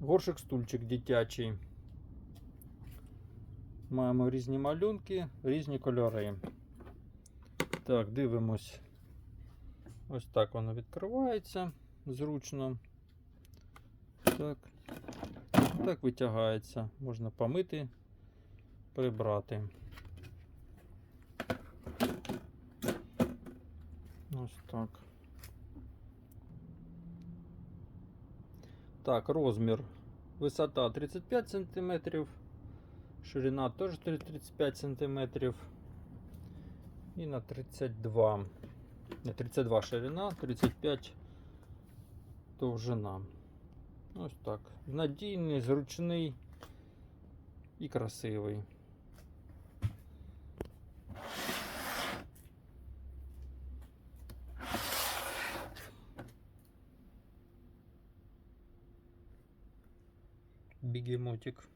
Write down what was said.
Горшик стульчик дитячий. Маємо різні малюнки, різні кольори. Так, дивимось. Ось так воно відкривається зручно. Так. Так витягається. Можна помити, прибрати. Ось так. Так, розмір. Висота 35 см, ширина теж 35 см. І на 32. На 32 ширина, 35 довжина. Ось так. Надійний, зручний і красивий. Бігемотик.